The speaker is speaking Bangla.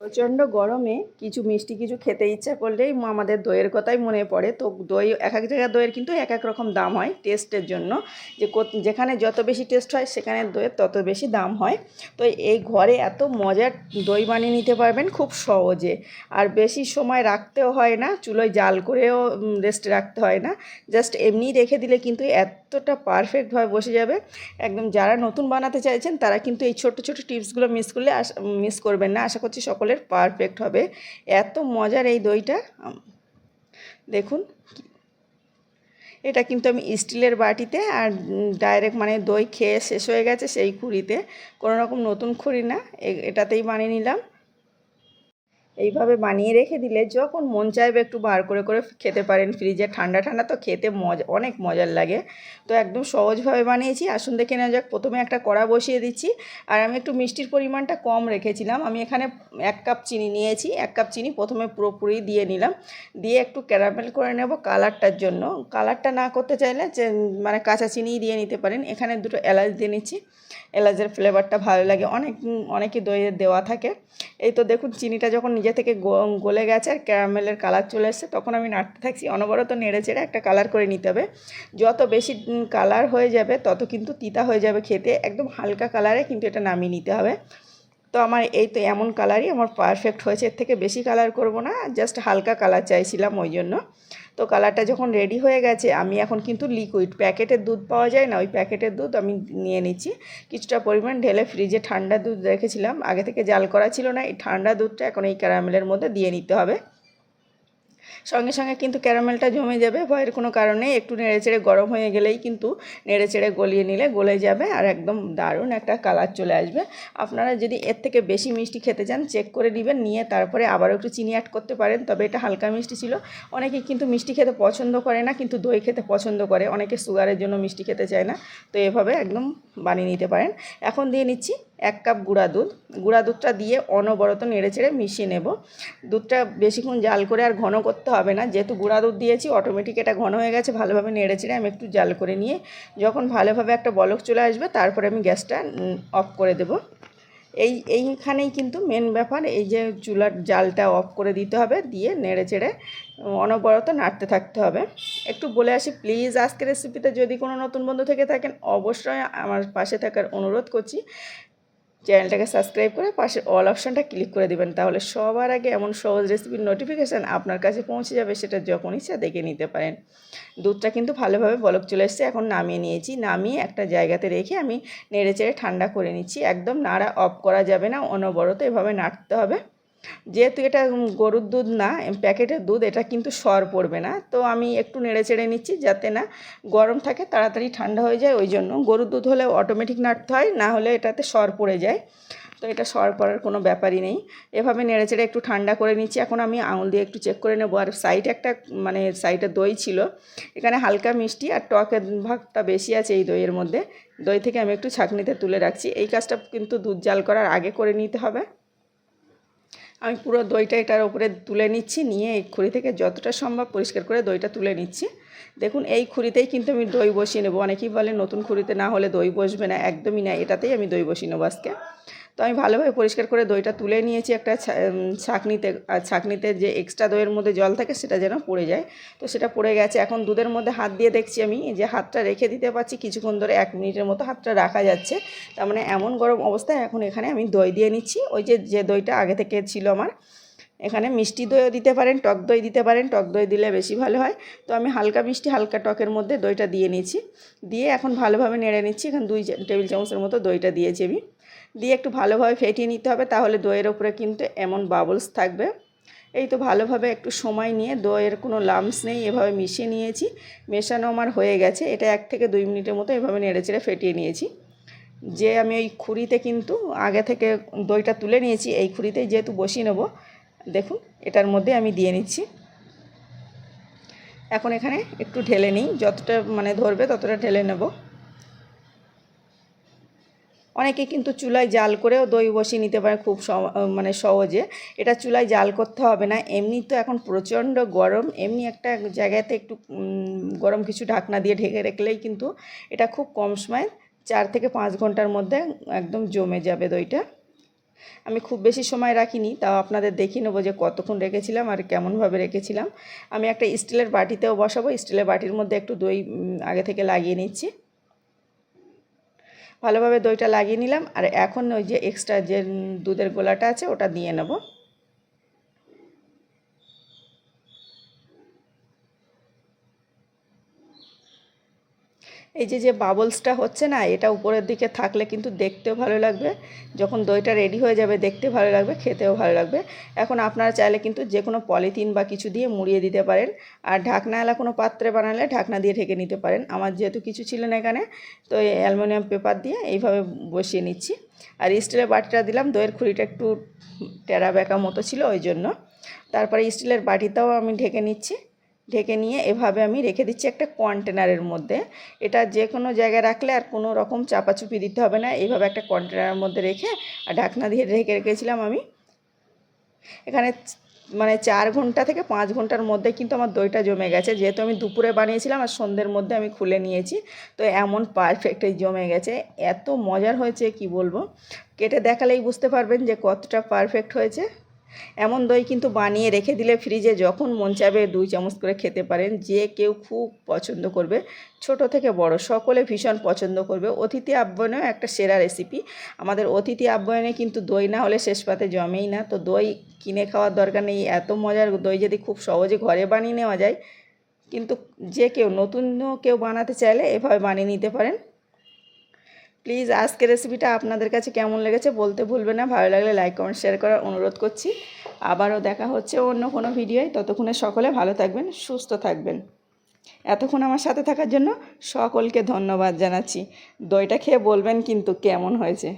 প্রচণ্ড গরমে কিছু মিষ্টি কিছু খেতে ইচ্ছা করলেই আমাদের দইয়ের কথাই মনে পড়ে। তো দই, এক এক জায়গায় দইয়ের কিন্তু এক এক রকম দাম হয় টেস্টের জন্য। যে যেখানে যত বেশি টেস্ট হয়, সেখানে দইয়ের তত বেশি দাম হয়। তো এই ঘরে এত মজার দই বানিয়ে নিতে পারবেন খুব সহজে। আর বেশি সময় রাখতেও হয় না, চুলোয় জাল করেও রেস্টে রাখতে হয় না। জাস্ট এমনি রেখে দিলে কিন্তু এতটা পারফেক্টভাবে বসে যাবে। একদম যারা নতুন বানাতে চাইছেন, তারা কিন্তু এই ছোট ছোট টিপসগুলো মিস করলে মিস করবেন না। আশা করছি সকলের পারফেক্ট হবে। এত মজার এই দইটা দেখুন। এটা কিন্তু আমি স্টিলের বাটিতে আর ডাইরেক্ট মানে দই খেয়ে শেষ হয়ে গেছে সেই খুঁড়িতে কোনো রকম নতুন খুঁড়ি না এটাতেই বানিয়ে নিলাম। এইভাবে বানিয়ে রেখে দিলে যখন মন চাইবে একটু বার করে করে খেতে পারেন ফ্রিজে ঠান্ডা ঠান্ডা তো খেতে মজা, অনেক মজার লাগে। তো একদম সহজভাবে বানিয়েছি। আসুন দেখে নেওয়া যাক। প্রথমে একটা কড়া বসিয়ে দিচ্ছি। আর আমি একটু মিষ্টির পরিমাণটা কম রেখেছিলাম। আমি এখানে এক কাপ চিনি নিয়েছি। এক কাপ চিনি প্রথমে পুরোপুরি দিয়ে নিলাম। দিয়ে একটু ক্যারামেল করে নেব কালারটার জন্য। কালারটা না করতে চাইলে মানে কাঁচা চিনিই দিয়ে নিতে পারেন। এখানে দুটো এলাচ দিয়ে নিচ্ছি। এলাচের ফ্লেভারটা ভালো লাগে। অনেক, অনেকই দইয়ে দেওয়া থাকে। এই তো দেখুন, চিনিটা যখন নিজে থেকে গ- গলে গেছে আর ক্যারামেলের কালার চলে এসছে, তখন আমি নাড়তে থাকছি। অনবরত নেড়ে চেড়ে একটা কালার করে নিতে হবে। যত বেশি কালার হয়ে যাবে, তত কিন্তু তিতা হয়ে যাবে খেতে। একদম হালকা কালারে কিন্তু এটা নামিয়ে নিতে হবে। তো আমার এই তো এমন কালারই আমার পারফেক্ট হয়েছে। এর থেকে বেশি কালার করব না জাস্ট হালকা কালার চাইছিলাম ওই জন্য। তো কালারটা যখন রেডি হয়ে গেছে, আমি এখন কিন্তু লিকুইড প্যাকেটের দুধ পাওয়া যায় না, ওই প্যাকেটের দুধ আমি নিয়ে নিচ্ছি। কিছুটা পরিমাণ ঢেলে ফ্রিজে ঠান্ডা দুধ রেখেছিলাম। আগে থেকে জাল করা ছিল না, এই ঠান্ডা দুধটা এখন এই ক্যারামেলের মধ্যে দিয়ে নিতে হবে। সঙ্গে সঙ্গে কিন্তু ক্যারামেলটা জমে যাবে। ভয়ের কোনো কারণে একটু নেড়েচেড়ে গরম হয়ে গেলেই কিন্তু নেড়েচেড়ে গলিয়ে নিলে গলে যাবে আর একদম দারুণ একটা কালার চলে আসবে। আপনারা যদি এর থেকে বেশি মিষ্টি খেতে চান, চেক করে নেবেন, নিয়ে তারপরে আবারও একটু চিনি অ্যাড করতে পারেন, তবে এটা হালকা মিষ্টি ছিল। অনেকে কিন্তু মিষ্টি খেতে পছন্দ করে না, কিন্তু দই খেতে পছন্দ করে। অনেকে সুগারের জন্য মিষ্টি খেতে চায় না। তো এভাবে একদম বানিয়ে নিতে পারেন। এখন দিয়ে নিচ্ছি এক কাপ গুঁড়া দুধ। গুঁড়া দুধটা দিয়ে অনবরত নেড়ে চেড়ে মিশিয়ে নেব। দুধটা বেশিক্ষণ জাল করে আর ঘন করতে হবে না। যেহেতু গুঁড়া দুধ দিয়েছি অটোমেটিক এটা ঘন হয়ে গেছে, ভালোভাবে নেড়ে চেড়ে আমি একটু জাল করে নিয়ে যখন ভালোভাবে একটা বলক চলে আসবে, তারপরে আমি গ্যাসটা অফ করে দেব। এই, এইখানেই কিন্তু মেন ব্যাপার, এই যে চুলার জালটা অফ করে দিতে হবে, দিয়ে নেড়ে চেড়ে অনবরত নাড়তে থাকতে হবে। একটু বলে আসি প্লিজ আজকের রেসিপিতে যদি কোনো নতুন বন্ধু থেকে থাকেন, অবশ্যই আমার পাশে থাকার অনুরোধ করছি। চ্যানেলটাকে সাবস্ক্রাইব করে পাশের অল অপশানটা ক্লিক করে দেবেন, তাহলে সবার আগে এমন সহজ রেসিপির নোটিফিকেশান আপনার কাছে পৌঁছে যাবে, সেটা যখন ইচ্ছা দেখে নিতে পারেন। দুধটা কিন্তু ভালোভাবে বলক চলে এসছে, এখন নামিয়ে নিয়েছি। নামিয়ে একটা জায়গাতে রেখে আমি নেড়ে চেড়ে ঠান্ডা করে নিচ্ছি। একদম নাড়া অফ করা যাবে না, অনবরত এভাবে নাড়তে হবে। যেহেতু এটা গরুর দুধ না প্যাকেটের দুধ, এটা কিন্তু সর পড়বে না। তো আমি একটু নেড়ে চেড়ে নিচ্ছি যাতে না গরম থাকে, তাড়াতাড়ি ঠান্ডা হয়ে যায় ওই জন্য গরুর দুধ হলে অটোমেটিক নাড়তে হয়, না হলে এটাতে সর পড়ে যায়। তো এটা সর পড়ার কোনো ব্যাপারই নেই। এভাবে নেড়ে চেড়ে একটু ঠান্ডা করে নিচ্ছি। এখন আমি আঙুল দিয়ে একটু চেক করে নেব। আর সাইডে একটা মানে সাইডে দই ছিল, এখানে হালকা মিষ্টি আর টকের ভাগটা বেশি আছে এই দইয়ের মধ্যে। দই থেকে আমি একটু ছাঁকনিতে তুলে রাখছি। এই কাজটা কিন্তু দুধ জাল করার আগে করে নিতে হবে। আমি পুরো দইটা এটার উপরে তুলে নিচ্ছি, নিয়ে এই খুঁড়ি থেকে যতটা সম্ভব পরিষ্কার করে দইটা তুলে নিচ্ছি। দেখুন, এই খুঁড়িতেই কিন্তু আমি দই বসিয়ে নেব। অনেকেই বলে নতুন খুঁড়িতে না হলে দই বসবে না, একদমই না, এটাতেই আমি দই বসিয়ে নেব আজকে। তো আমি ভালোভাবে পরিষ্কার করে দইটা তুলে নিয়েছি একটা ছাঁকনিতে আর ছাঁকনিতে যে এক্সট্রা দইয়ের মধ্যে জল থাকে সেটা যেন পড়ে যায়। তো সেটা পড়ে গেছে। এখন দুধের মধ্যে হাত দিয়ে দেখছি আমি যে হাতটা রেখে দিতে পারছি, কিছুক্ষণ ধরে এক মিনিটের মতো হাতটা রাখা যাচ্ছে। তার মানে এমন গরম অবস্থায় এখন এখানে আমি দই দিয়ে নিচ্ছি। ওই যে যে দইটা আগে থেকে ছিল আমার, এখানে মিষ্টি দইও দিতে পারেন, টক দই দিতে পারেন। টক দই দিলে বেশি ভালো হয়। তো আমি হালকা মিষ্টি, হালকা টকের মধ্যে দইটা দিয়ে নিচ্ছি দিয়ে এখন ভালোভাবে নেড়ে নিচ্ছি। এখন দুই টেবিল চামচের মতো দইটা দিয়েছি আমি। দিয়ে একটু ভালোভাবে ফেটিয়ে নিতে হবে, তাহলে দইয়ের ওপরে কিন্তু এমন বাবলস থাকবে। এই তো ভালোভাবে একটু সময় নিয়ে দইয়ের কোনো লামস নেই, এভাবে মিশিয়ে নিয়েছি। মেশানো আমার হয়ে গেছে, এটা এক থেকে দুই মিনিটের মতো এভাবে নেড়ে চেড়ে ফেটিয়ে নিয়েছি। যে আমি ওই খুঁড়িতে কিন্তু আগে থেকে দইটা তুলে নিয়েছি, এই খুঁড়িতেই যেহেতু বসিয়ে নেব, দেখুন, এটার মধ্যে আমি দিয়ে নিচ্ছি। এখন এখানে একটু ঢেলে নিই, যতটা মানে ধরবে ততটা ঢেলে নেব। অনেকে কিন্তু চুলায় জাল করেও দই বসিয়ে নিতে পারে খুব মানে সহজে। এটা চুলায় জাল করতে হবে না, এমনি তো এখন প্রচণ্ড গরম, এমনি একটা জায়গাতে একটু গরম কিছু ঢাকনা দিয়ে ঢেকে রাখলেই কিন্তু এটা খুব কম সময় চার থেকে পাঁচ ঘণ্টার মধ্যে একদম জমে যাবে দইটা। আমি খুব বেশি সময় রাখিনি, তাও আপনাদের দেখিয়ে নেব যে কতক্ষণ রেখেছিলাম আর কেমনভাবে রেখেছিলাম। আমি একটা স্টিলের বাটিতেও বসাবো, স্টিলের বাটির মধ্যে একটু দই আগে থেকে লাগিয়ে নিচ্ছি। ভালোভাবে দইটা লাগিয়ে নিলাম। আর এখন ওই যে এক্সট্রা যে দুধের গোলাটা আছে, ওটা দিয়ে নেব। এই যে যে বাবলসটা হচ্ছে না, এটা উপরের দিকে থাকলে কিন্তু দেখতেও ভালো লাগবে। যখন দইটা রেডি হয়ে যাবে দেখতে ভালো লাগবে, খেতেও ভালো লাগবে। এখন আপনারা চাইলে কিন্তু যে কোনো পলিথিন বা কিছু দিয়ে মুড়িয়ে দিতে পারেন। আর ঢাকনাওয়ালা কোনো পাত্রে বানালে ঢাকনা দিয়ে ঢেকে নিতে পারেন। আমার যেহেতু কিছু ছিল না এখানে, তো এই অ্যালুমিনিয়াম পেপার দিয়ে এইভাবে বসিয়ে নিচ্ছি। আর স্টিলের বাটিটা দিলাম, দইয়ের খুঁড়িটা একটু টেরা বেঁকা মতো ছিল ওই জন্য। তারপরে স্টিলের বাটিটাও আমি ঢেকে নিচ্ছি। ঢেকে নিয়ে এভাবে আমি রেখে দিচ্ছি একটা কন্টেনারের মধ্যে। এটা যে কোনো জায়গায় রাখলে আর কোনো রকম চাপাচুপি দিতে হবে না। এইভাবে একটা কন্টেনারের মধ্যে রেখে আর ঢাকনা দিয়ে রেখে রেখেছিলাম আমি। এখানে মানে চার ঘণ্টা থেকে পাঁচ ঘণ্টার মধ্যে কিন্তু আমার দইটা জমে গেছে। যেহেতু আমি দুপুরে বানিয়েছিলাম আর সন্ধ্যের মধ্যে আমি খুলে নিয়েছি, তো এমন পারফেক্ট জমে গেছে। এত মজার হয়েছে, কি বলব? কেটে দেখালেই বুঝতে পারবেন যে কতটা পারফেক্ট হয়েছে। এমন দই কিন্তু বানিয়ে রেখে দিলে ফ্রিজে যখন মন চাবে দুই চামচ করে খেতে পারেন, যে কেউ খুব পছন্দ করবে। ছোট থেকে বড়, সকলে ভীষণ পছন্দ করবে। অতিথি আপ্যায়নেও একটা সেরা রেসিপি আমাদের অতিথি আপ্যায়নে কিন্তু দই না হলে শেষ পাতে জমেই না। তো দই কিনে খাওয়ার দরকার নেই। এত মজার দই যদি খুব সহজে ঘরে বানিয়ে নেওয়া যায়, কিন্তু যে কেউ নতুন কেউ বানাতে চাইলে এভাবে বানিয়ে নিতে পারেন। প্লিজ আজকে রেসিপিটা আপনাদের কাছে কেমন লেগেছে বলতে ভুলবে না। ভালো লাগলে লাইক কমেন্ট শেয়ার করার অনুরোধ করছি। আবারও দেখা হচ্ছে অন্য কোনো ভিডিওয় ততক্ষণে সকলে ভালো থাকবেন, সুস্থ থাকবেন। এতক্ষণ আমার সাথে থাকার জন্য সকলকে ধন্যবাদ জানাচ্ছি। দইটা খেয়ে বলবেন কিন্তু কেমন হয়েছে।